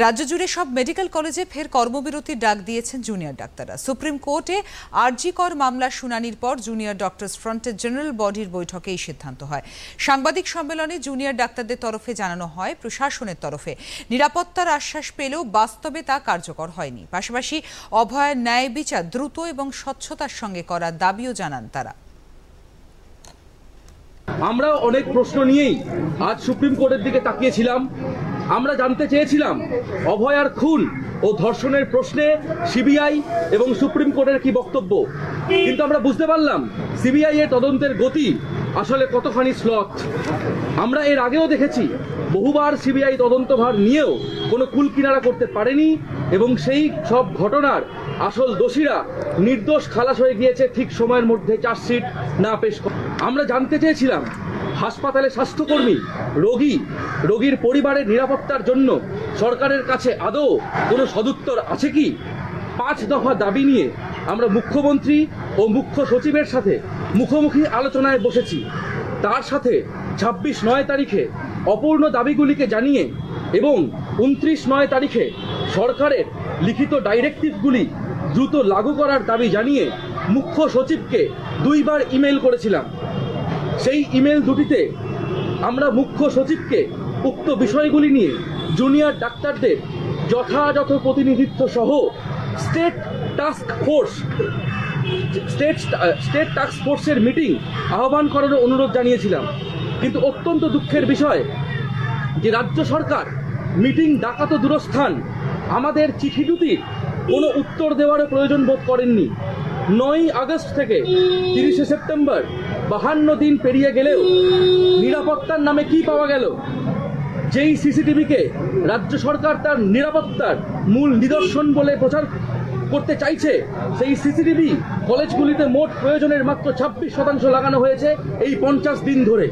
রাজ্য জুড়ে সব মেডিকেল কলেজে ফের কর্মবিরতির ডাক দিয়েছেন জুনিয়র ডাক্তাররা। সুপ্রিম কোর্টে আরজি কর মামলার শুনানির পর জুনিয়র ডক্টরস ফ্রন্টের জেনারেল বডির বৈঠকে এই সিদ্ধান্ত হয়। সাংবাদিক সম্মেলনে জুনিয়র ডাক্তারদের তরফে জানানো হয়, প্রশাসনের তরফে। নিরাপত্তার আশ্বাস পেলেও বাস্তবে তা কার্যকর হয়নি। পাশাপাশি অভয়ের ন্যায় বিচার দ্রুত এবং স্বচ্ছতার সঙ্গে করার দাবিও জানান তারা। আমরা অনেক প্রশ্ন নিয়েই আজ সুপ্রিম কোর্টের দিকে তাকিয়েছিলাম। আমরা জানতে চেয়েছিলাম, অভয়ার খুন ও ধর্ষণের প্রশ্নে সিবিআই এবং সুপ্রিম কোর্টের কি বক্তব্য। কিন্তু আমরা বুঝতে পারলাম সিবিআই এর তদন্তের গতি আসলে কতখানি স্লথ আমরা এর আগেও দেখেছি, বহুবার সিবিআই তদন্তভার নিয়েও কোনো কুল কিনারা করতে পারেনি এবং সেই সব ঘটনার আসল দোষীরা নির্দোষ খালাস হয়ে গিয়েছে ঠিক সময়ের মধ্যে চার্জশিট না পেশ আমরা জানতে চেয়েছিলাম হাসপাতালে স্বাস্থ্যকর্মী, রোগী, রোগীর পরিবারের নিরাপত্তার জন্য সরকারের কাছে আদৌ কোনো সদুত্তর আছে কি? পাঁচ দফা দাবি নিয়ে আমরা মুখ্যমন্ত্রী ও মুখ্য সচিবের সাথে মুখোমুখি আলোচনায় বসেছি। তার সাথে ছাব্বিশ নয় তারিখে অপূর্ণ দাবিগুলিকে জানিয়ে এবং উনত্রিশ নয় তারিখে সরকারের লিখিত ডাইরেক্টিভগুলি দ্রুত লাগু করার দাবি জানিয়ে মুখ্য সচিবকে দুইবার ইমেল করেছিলাম। সেই ইমেল দুটিতে আমরা মুখ্য সচিবকে উক্ত বিষয়গুলি নিয়ে জুনিয়র ডাক্তারদের যথাযথ প্রতিনিধিত্ব সহ state task force, state state task ফোর্সের মিটিং আহ্বান করার অনুরোধ জানিয়েছিলাম। কিন্তু অত্যন্ত দুঃখের বিষয় যে রাজ্য সরকার মিটিং ডাকা তো দূরস্থান আমাদের চিঠি দুটির কোনো উত্তর দেওয়ারও প্রয়োজন বোধ করেননি। নয় আগস্ট থেকে তিরিশে সেপ্টেম্বর বাহান্ন দিন পেরিয়ে গেলেও নিরাপত্তার নামে কি পাওয়া গেল? যেই সিসিটিভিকে রাজ্য সরকার তার নিরাপত্তার মূল নিদর্শন বলে প্রচার করতে চাইছে, সেই সিসিটিভি কলেজগুলিতে মোট প্রয়োজনের মাত্র ছাব্বিশ শতাংশ লাগানো হয়েছে এই পঞ্চাশ দিন ধরে।